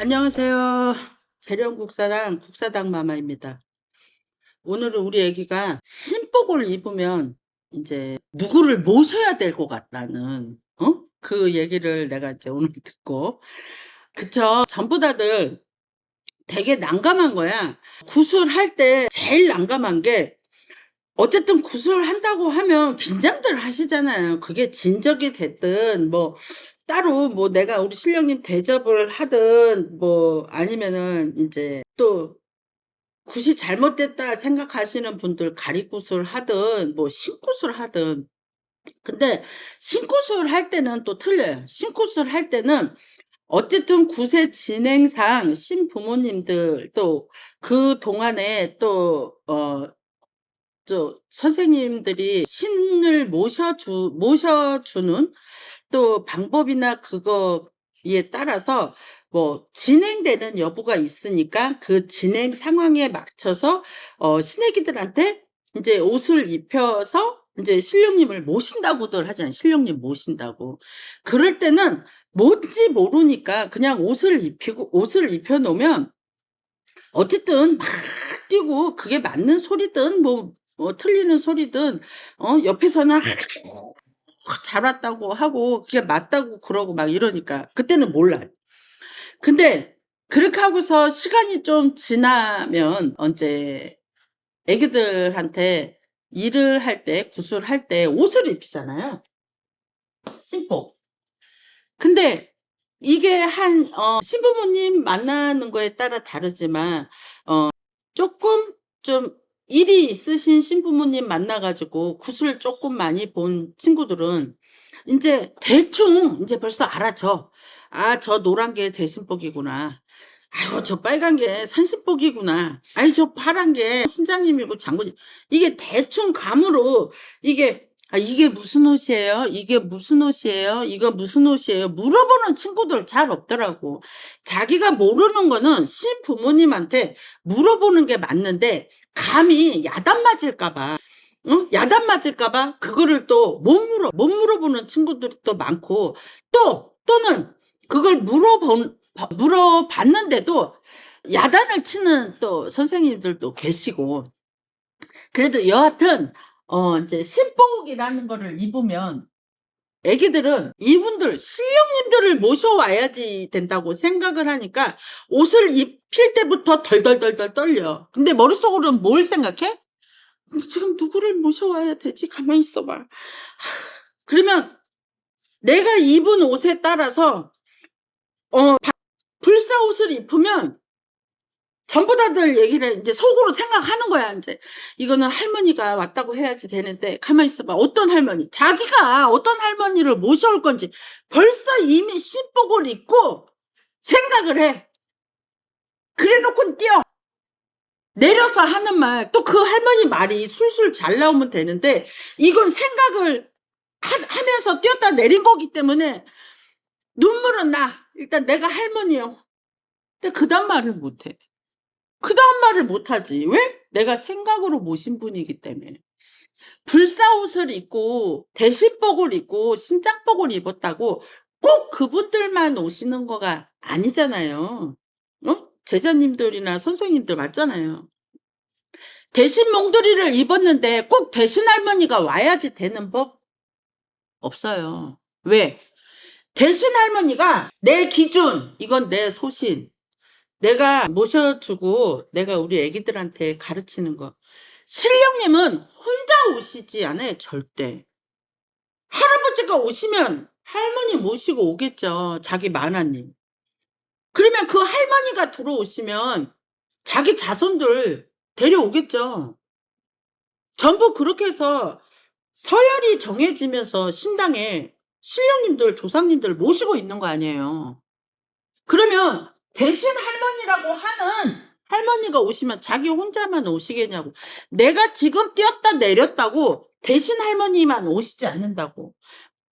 안녕하세요. 재령국사당 국사당 마마입니다. 오늘은 우리 애기가 신복을 입으면 이제 누구를 모셔야 될 것 같다는 어? 그 얘기를 내가 이제 오늘 듣고 그쵸 전부 다들 되게 난감한 거야. 구술할 때 제일 난감한 게 어쨌든 구술한다고 하면 긴장들 하시잖아요. 그게 진적이 됐든 뭐 따로 뭐 내가 우리 신령님 대접을 하든 뭐 아니면은 이제 또 굿이 잘못됐다 생각하시는 분들 가리굿을 하든 뭐 신굿을 하든 근데 신굿을 할 때는 또 틀려요. 신굿을 할 때는 어쨌든 굿의 진행상 신부모님들 또 그 동안에 또 어 또 선생님들이 신을 모셔주 모셔주는 또 방법이나 그거에 따라서 뭐 진행되는 여부가 있으니까 그 진행 상황에 맞춰서 어 신애기들한테 이제 옷을 입혀서 이제 신령님을 모신다고들 하잖아요. 신령님 모신다고. 그럴 때는 뭔지 모르니까 그냥 옷을 입히고 옷을 입혀 놓으면 어쨌든 막 뛰고 그게 맞는 소리든 뭐, 뭐 틀리는 소리든 어 옆에서는 잘 왔다고 하고 그게 맞다고 그러고 막 이러니까 그때는 몰라요. 근데 그렇게 하고서 시간이 좀 지나면 언제 애기들한테 일을 할 때, 구슬할 때 옷을 입히잖아요. 신복. 근데 이게 한, 어, 신부모님 만나는 거에 따라 다르지만, 어, 조금 좀 일이 있으신 신부모님 만나가지고 구슬 조금 많이 본 친구들은 이제 대충 이제 벌써 알아죠. 아, 저 노란 게 대신복이구나. 아유, 저 빨간 게 산신복이구나. 아유, 저 파란 게 신장님이고 장군님. 이게 대충 감으로 이게 아, 이게 무슨 옷이에요? 이게 무슨 옷이에요? 이거 무슨 옷이에요? 물어보는 친구들 잘 없더라고. 자기가 모르는 거는 신 부모님한테 물어보는 게 맞는데 감히 야단 맞을까봐 응? 야단 맞을까봐 그거를 또 못 물어 못 물어보는 친구들이 또 많고 또 또는 그걸 물어본 물어봤는데도 야단을 치는 또 선생님들도 계시고 그래도 여하튼 어 이제 신복이라는 거를 입으면 애기들은 이분들 신령님들을 모셔와야지 된다고 생각을 하니까 옷을 입힐 때부터 덜덜덜덜 떨려. 근데 머릿속으로는 뭘 생각해? 지금 누구를 모셔와야 되지? 가만히 있어봐. 하, 그러면 내가 입은 옷에 따라서 어 바- 불사 옷을 입으면 전부 다들 얘기를 이제 속으로 생각하는 거야 이제. 이거는 할머니가 왔다고 해야지 되는데 가만히 있어봐. 어떤 할머니? 자기가 어떤 할머니를 모셔올 건지 벌써 이미 신복을 입고 생각을 해. 그래 놓고 뛰어. 내려서 하는 말. 또 그 할머니 말이 술술 잘 나오면 되는데 이건 생각을 하, 면서 뛰었다 내린 거기 때문에 눈물은 나. 일단 내가 할머니요. 근데 그다음 말을 못해 그 다음 말을 못하지. 왜? 내가 생각으로 모신 분이기 때문에. 불사옷을 입고 대신복을 입고 신장복을 입었다고 꼭 그분들만 오시는 거가 아니잖아요. 어? 제자님들이나 선생님들 맞잖아요. 대신 몽돌이를 입었는데 꼭 대신 할머니가 와야지 되는 법 없어요. 왜? 대신 할머니가 내 기준, 이건 내 소신, 내가 모셔주고 내가 우리 애기들한테 가르치는 거. 신령님은 혼자 오시지 않아요, 절대. 할아버지가 오시면 할머니 모시고 오겠죠, 자기 만화님. 그러면 그 할머니가 들어오시면 자기 자손들 데려오겠죠. 전부 그렇게 해서 서열이 정해지면서 신당에 신령님들, 조상님들 모시고 있는 거 아니에요. 그러면 대신 할머니라고 하는 할머니가 오시면 자기 혼자만 오시겠냐고. 내가 지금 뛰었다 내렸다고 대신 할머니만 오시지 않는다고.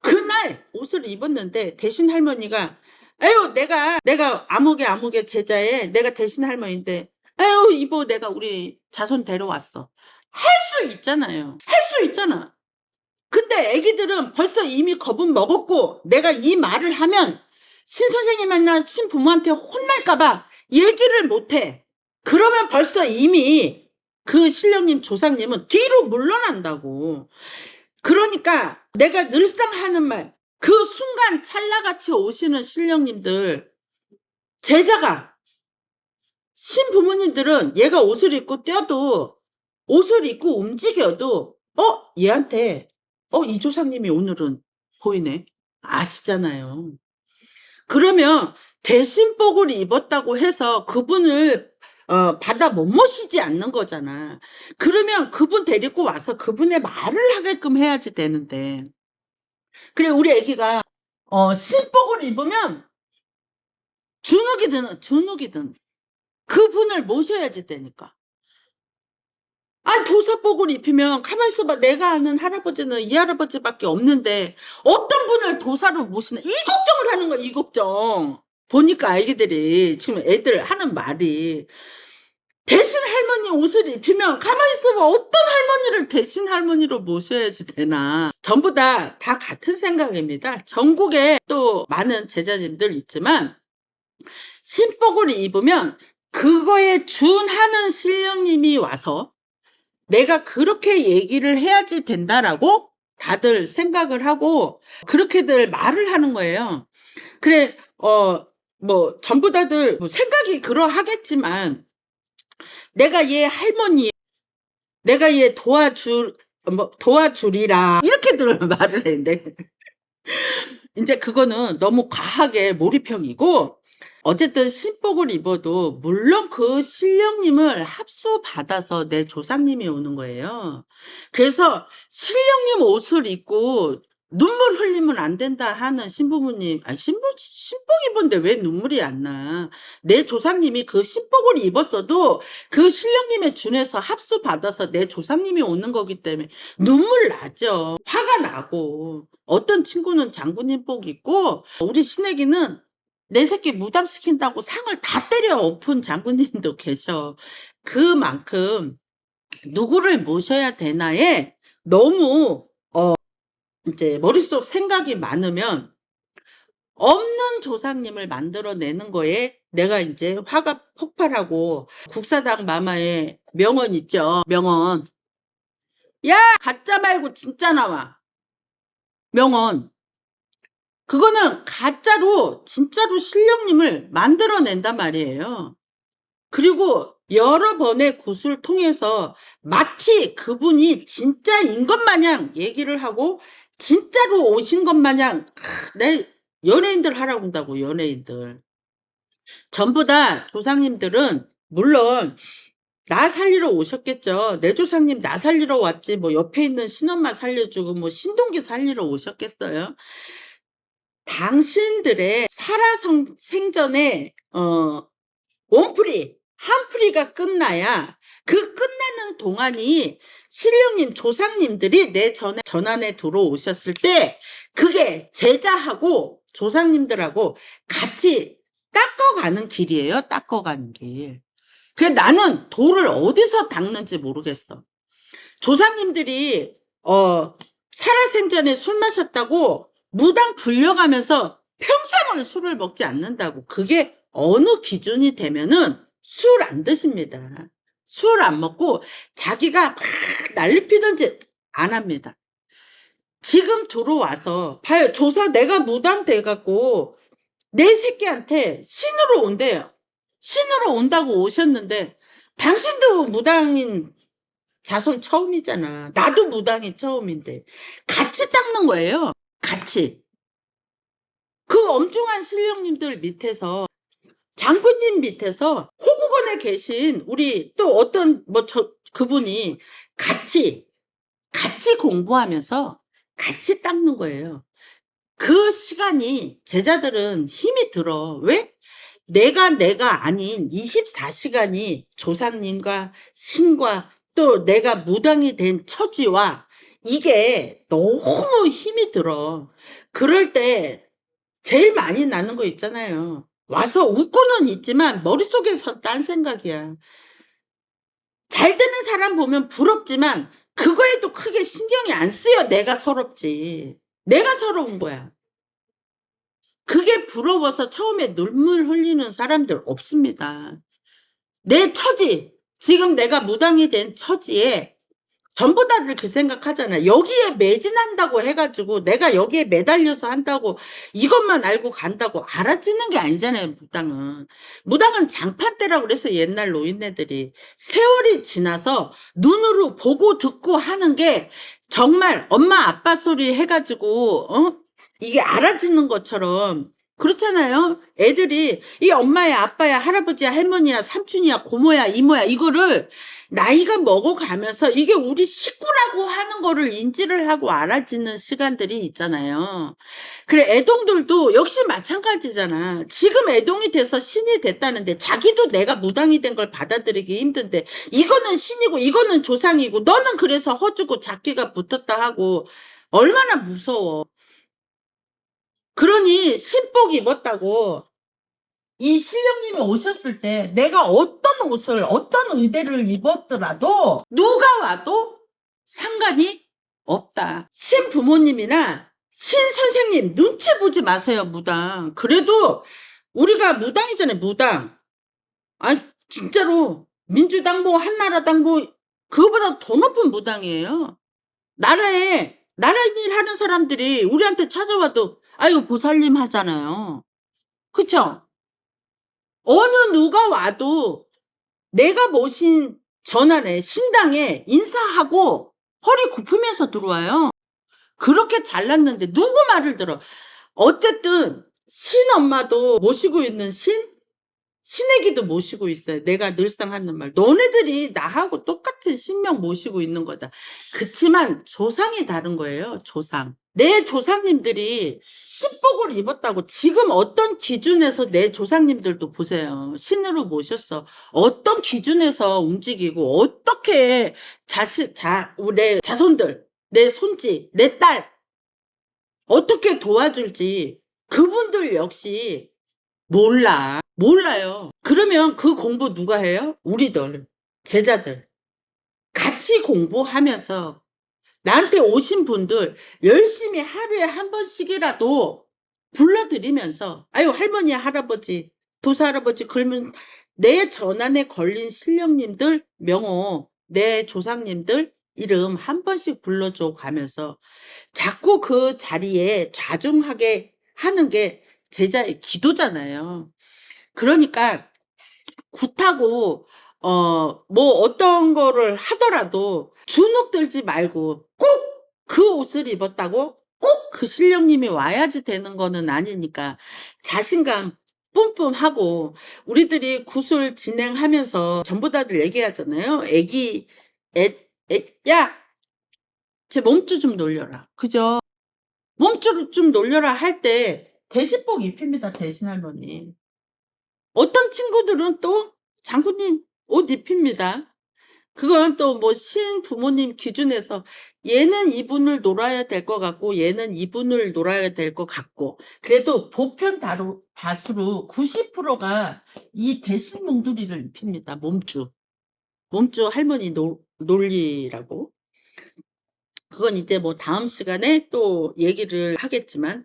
그날 옷을 입었는데 대신 할머니가 에휴 내가 내가 아무개 아무개 제자에 내가 대신 할머니인데 에휴 이보 내가 우리 자손 데려왔어. 할 수 있잖아요. 할 수 있잖아. 근데 애기들은 벌써 이미 겁은 먹었고 내가 이 말을 하면 신 선생님이나 신 부모한테 혼날까봐 얘기를 못해. 그러면 벌써 이미 그 신령님 조상님은 뒤로 물러난다고. 그러니까 내가 늘상 하는 말, 그 순간 찰나같이 오시는 신령님들, 제자가, 신 부모님들은 얘가 옷을 입고 뛰어도, 옷을 입고 움직여도, 어? 얘한테, 어? 이 조상님이 오늘은 보이네. 아시잖아요. 그러면 대신복을 입었다고 해서 그분을 어, 받아 못 모시지 않는 거잖아. 그러면 그분 데리고 와서 그분의 말을 하게끔 해야지 되는데. 그래, 우리 애기가, 어, 신복을 입으면, 준욱이든, 준욱이든, 그분을 모셔야지 되니까. 아, 도사복을 입히면, 가만히 있어봐. 내가 아는 할아버지는 이 할아버지밖에 없는데, 어떤 분을 도사로 모시나, 이 걱정을 하는 거야, 이 걱정. 보니까 아기들이, 지금 애들 하는 말이, 대신 할머니 옷을 입히면 가만히 있어봐 어떤 할머니를 대신 할머니로 모셔야지 되나 전부 다다 같은 생각입니다 전국에 또 많은 제자님들 있지만 신복을 입으면 그거에 준하는 신령님이 와서 내가 그렇게 얘기를 해야지 된다라고 다들 생각을 하고 그렇게들 말을 하는 거예요 그래 어 뭐 전부 다들 뭐 생각이 그러하겠지만 내가 얘 할머니, 내가 얘 도와줄, 뭐, 도와주리라. 이렇게들 말을 했는데. 이제 그거는 너무 과하게 몰입형이고, 어쨌든 신복을 입어도, 물론 그 신령님을 합수받아서 내 조상님이 오는 거예요. 그래서 신령님 옷을 입고 눈물 흘리면 안 된다 하는 신부모님, 아, 신부, 신복 입은데 왜 눈물이 안 나? 내 조상님이 그 신복을 입었어도 그 신령님의 준에서 합수 받아서 내 조상님이 오는 거기 때문에 눈물 나죠. 화가 나고. 어떤 친구는 장군님 복 입고, 우리 신애기는 내 새끼 무당시킨다고 상을 다 때려 엎은 장군님도 계셔. 그만큼 누구를 모셔야 되나에 너무 이제 머릿속 생각이 많으면 없는 조상님을 만들어내는 거에 내가 이제 화가 폭발하고 국사당 마마의 명언 있죠. 명언. 야, 가짜 말고 진짜 나와. 명언. 그거는 가짜로 진짜로 신령님을 만들어낸단 말이에요. 그리고 여러 번의 구슬 통해서 마치 그분이 진짜인 것 마냥 얘기를 하고 진짜로 오신 것 마냥 내 연예인들 하라고 한다고 연예인들 전부 다 조상님들은 물론 나 살리러 오셨겠죠. 내 조상님 나 살리러 왔지 뭐 옆에 있는 신엄마 살려주고 뭐 신동기 살리러 오셨겠어요. 당신들의 살아성 생전에 어 원풀이 한풀이가 끝나야 그 끝나는 동안이 신령님 조상님들이 내 전에 전안에 들어오셨을 때 그게 제자하고 조상님들하고 같이 닦아가는 길이에요. 닦아가는 길. 그래 나는 돌을 어디서 닦는지 모르겠어. 조상님들이 어 살아생전에 술 마셨다고 무당 불려가면서 평생을 술을 먹지 않는다고 그게 어느 기준이 되면은 술 안 드십니다. 술 안 먹고 자기가 막 난리 피든지 안 합니다. 지금 들어와서 봐요. 조사 내가 무당 돼갖고 내 새끼한테 신으로 온대요. 신으로 온다고 오셨는데 당신도 무당인 자손 처음이잖아. 나도 무당인 처음인데 같이 닦는 거예요. 같이. 그 엄중한 신령님들 밑에서 장군님 밑에서 호국원에 계신 우리 또 어떤 뭐 저 그분이 같이 같이 공부하면서 같이 닦는 거예요. 그 시간이 제자들은 힘이 들어. 왜? 내가 내가 아닌 24시간이 조상님과 신과 또 내가 무당이 된 처지와 이게 너무 힘이 들어. 그럴 때 제일 많이 나는 거 있잖아요. 와서 웃고는 있지만 머릿속에서 딴 생각이야. 잘 되는 사람 보면 부럽지만 그거에도 크게 신경이 안 쓰여. 내가 서럽지. 내가 서러운 거야. 그게 부러워서 처음에 눈물 흘리는 사람들 없습니다. 내 처지, 지금 내가 무당이 된 처지에 전부 다들 그 생각하잖아요. 여기에 매진한다고 해가지고 내가 여기에 매달려서 한다고 이것만 알고 간다고 알아지는 게 아니잖아요. 무당은. 무당은 장판대라고 그래서 옛날 노인네들이 세월이 지나서 눈으로 보고 듣고 하는 게 정말 엄마 아빠 소리 해가지고 어? 이게 알아지는 것처럼 그렇잖아요. 애들이 이 엄마야 아빠야 할아버지야 할머니야 삼촌이야 고모야 이모야 이거를 나이가 먹어가면서 이게 우리 식구라고 하는 거를 인지를 하고 알아지는 시간들이 있잖아요. 그래 애동들도 역시 마찬가지잖아. 지금 애동이 돼서 신이 됐다는데 자기도 내가 무당이 된 걸 받아들이기 힘든데 이거는 신이고 이거는 조상이고 너는 그래서 허주고 작기가 붙었다 하고 얼마나 무서워. 그러니 신복 입었다고 이 신령님이 오셨을 때 내가 어떤 옷을 어떤 의대를 입었더라도 누가 와도 상관이 없다. 신 부모님이나 신 선생님 눈치 보지 마세요 무당. 그래도 우리가 무당이잖아요 무당. 아 진짜로 민주당 뭐 한나라당 뭐 그거보다 더 높은 무당이에요. 나라에 나라 일 하는 사람들이 우리한테 찾아와도 아유 보살님 하잖아요. 그쵸? 어느 누가 와도 내가 모신 전안에 신당에 인사하고 허리 굽히면서 들어와요. 그렇게 잘났는데 누구 말을 들어? 어쨌든 신 엄마도 모시고 있는 신 신애기도 모시고 있어요. 내가 늘상 하는 말. 너네들이 나하고 똑같은 신명 모시고 있는 거다. 그치만 조상이 다른 거예요. 조상. 내 조상님들이 신복을 입었다고 지금 어떤 기준에서 내 조상님들도 보세요. 신으로 모셨어. 어떤 기준에서 움직이고 어떻게 자식 자 내 자손들 내 손지 내 딸 어떻게 도와줄지 그분들 역시 몰라. 몰라요. 그러면 그 공부 누가 해요? 우리들, 제자들. 같이 공부하면서 나한테 오신 분들 열심히 하루에 한 번씩이라도 불러드리면서 아유 할머니 할아버지 도사 할아버지 그러면 내 전안에 걸린 신령님들 명호 내 조상님들 이름 한 번씩 불러줘 가면서 자꾸 그 자리에 좌중하게 하는 게 제자의 기도잖아요. 그러니까 굿하고 어 뭐 어떤 거를 하더라도 주눅 들지 말고 꼭 그 옷을 입었다고 꼭그 신령님이 와야지 되는 거는 아니니까 자신감 뿜뿜하고 우리들이 구슬 진행하면서 전부 다들 얘기하잖아요. 애기 애, 애, 야! 제 몸주 좀 놀려라. 그죠? 몸주를 좀 놀려라 할 때 대신복 입힙니다. 대신 할머니. 어떤 친구들은 또 장군님 옷 입힙니다. 그건 또 뭐 신 부모님 기준에서 얘는 이분을 놀아야 될 것 같고 얘는 이분을 놀아야 될 것 같고 그래도 보편 다루, 다수로 90%가 이 대신 몽두리를 입힙니다. 몸주. 몸주 할머니 놀, 논리라고. 그건 이제 뭐 다음 시간에 또 얘기를 하겠지만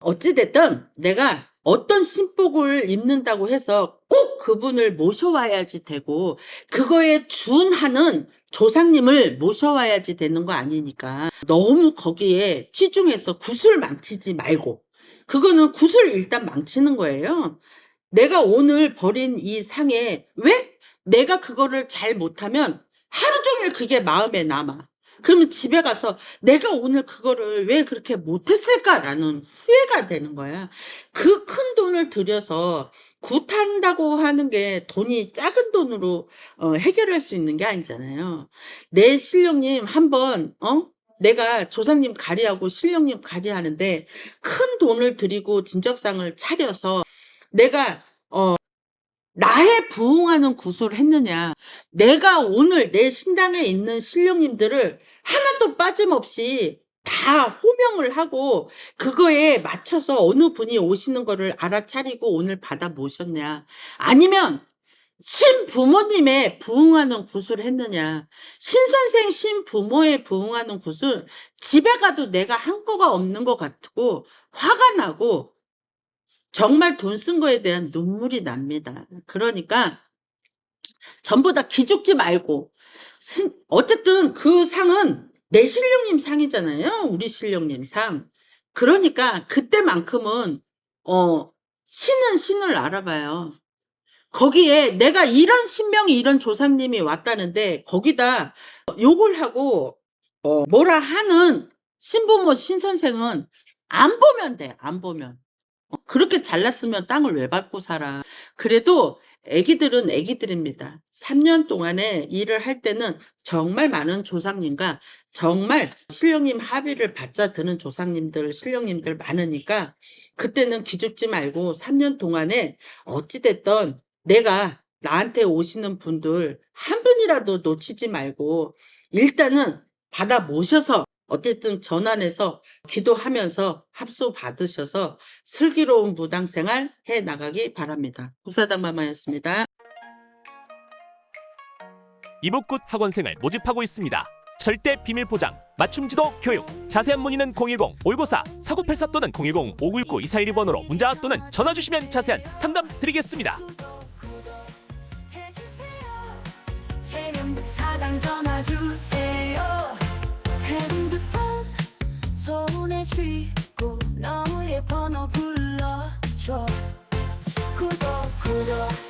어찌됐든 내가 어떤 신복을 입는다고 해서 꼭 그분을 모셔와야지 되고 그거에 준하는 조상님을 모셔와야지 되는 거 아니니까 너무 거기에 치중해서 구슬 망치지 말고 그거는 구슬 일단 망치는 거예요. 내가 오늘 버린 이 상에 왜 내가 그거를 잘 못하면 하루 종일 그게 마음에 남아. 그러면 집에 가서 내가 오늘 그거를 왜 그렇게 못했을까라는 후회가 되는 거야. 그 큰 돈을 들여서 굿한다고 하는 게 돈이 작은 돈으로 어, 해결할 수 있는 게 아니잖아요. 내 신령님 한번 어? 내가 조상님 가리하고 신령님 가리하는데 큰 돈을 들이고 진적상을 차려서 내가 어 나에 부응하는 구슬을 했느냐. 내가 오늘 내 신당에 있는 신령님들을 하나도 빠짐없이 다 호명을 하고 그거에 맞춰서 어느 분이 오시는 거를 알아차리고 오늘 받아 모셨냐. 아니면 신부모님의 부응하는 구슬을 했느냐. 신선생 신부모에 부응하는 구슬 집에 가도 내가 한 거가 없는 것 같고 화가 나고 정말 돈 쓴 거에 대한 눈물이 납니다. 그러니까 전부 다 기죽지 말고 신- 어쨌든 그 상은 내 신령님 상이잖아요. 우리 신령님 상. 그러니까 그때만큼은 어 신은 신을 알아봐요. 거기에 내가 이런 신명이 이런 조상님이 왔다는데 거기다 욕을 하고 어 뭐라 하는 신부모 신선생은 안 보면 돼. 안 보면. 어, 그렇게 잘났으면 땅을 왜 밟고 살아. 그래도 애기들은 애기들입니다. 3년 동안에 일을 할 때는 정말 많은 조상님과 정말 신령님 합의를 받자 드는 조상님들, 신령님들 많으니까 그때는 기죽지 말고 3년 동안에 어찌됐던 내가 나한테 오시는 분들 한 분이라도 놓치지 말고 일단은 받아 모셔서 어쨌든 전환해서 기도하면서 합수 받으셔서 슬기로운 무당 생활 해 나가기 바랍니다. 국사당 마마였습니다. 이북굿 학원생을 모집하고 있습니다. 절대 비밀 포장, 맞춤 지도 교육. 자세한 문의는 010-594-4984 또는 010-5919-2412번으로 문자 또는 전화 주시면 자세한 상담 드리겠습니다. 사당 전화 주세요. 쥐고 너무 예뻐 너 불러줘. 구독 구독.